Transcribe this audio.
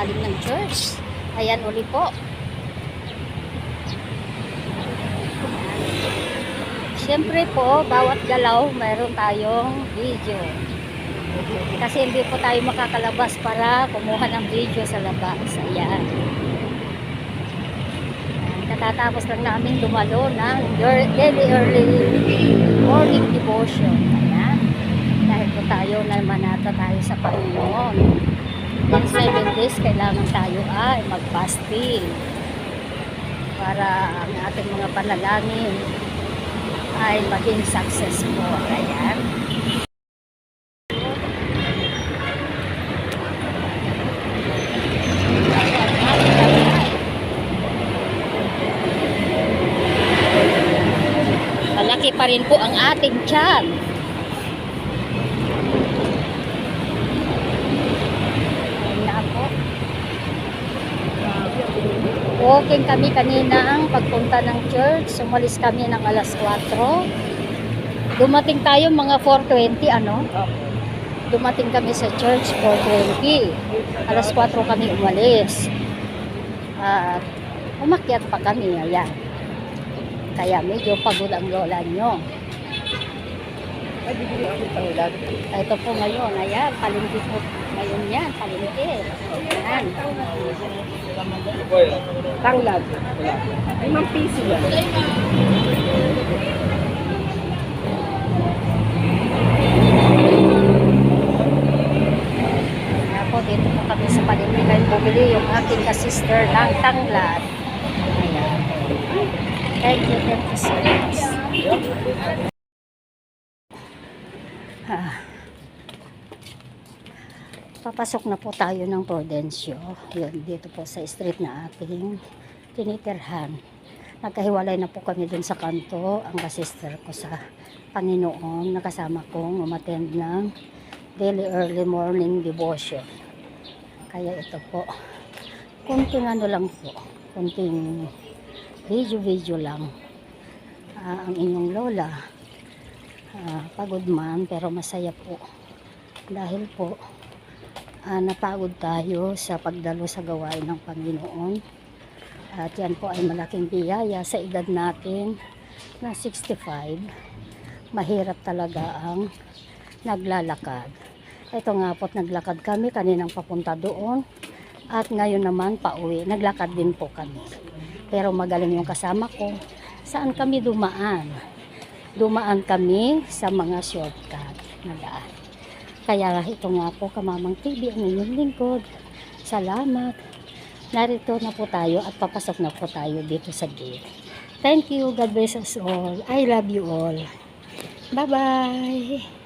ilalim ng church. Ayan uli po. Siyempre po, bawat galaw mayroon tayong video. Kasi hindi po tayo makakalabas para kumuha ng video sa labas. Ayan. Katatapos lang namin dumalo ng daily early morning devotion. Ayan. Dahil po tayo na manata tayo sa Panginoon. In seven days, kailangan tayo ay mag-fasting para ang ating mga panalangin ay maging successful. Ayan. Malaki pa rin po ang ating tiyan. Ayan na po. Walking kami kanina ang pagpunta ng church. Sumalis kami ng alas 4. Dumating tayo mga 4.20 ano? Dumating kami sa church 4.20. Alas 4 kami umalis. At umakyat pa kami. Ayan. Kaya medyo pagod ang lola nyo. Ito po ngayon. Ayan. Palingki po. Ngayon yan. Palingki. Ayan. Tanglad. Limang piso yan. Po, dito po kami sa palengke kayo bumili yung aking ka-sister ng tanglad. Ayan. Thank you, thank you so much. Papasok na po tayo ng Prudencio. Yun, dito po sa street na ating tinitirhan. Nagkahiwalay na po kami dun sa kanto. Ang ka-sister ko sa Panginoon. Nakasama kong umattend ng daily early morning devotion. Kaya ito po, kunting ano lang po, kunting video-video lang. Ah, ang inyong lola, ah, pagod man pero masaya po. Dahil po, ah, napagod tayo sa pagdalo sa gawain ng Panginoon. At yan po ay malaking biyaya sa edad natin na 65. Mahirap talaga ang naglalakad. Ito nga po't naglakad kami kaninang papunta doon. At ngayon naman pauwi, naglakad din po kami. Pero magaling yung kasama ko. Saan kami dumaan? Dumaan kami sa mga shortcut na daan. Kaya ito nga po, Kamamang TV, ang inyong lingkod. Salamat. Narito na po tayo at papasok na po tayo dito sa gate. Thank you. God bless us all. I love you all. Bye-bye.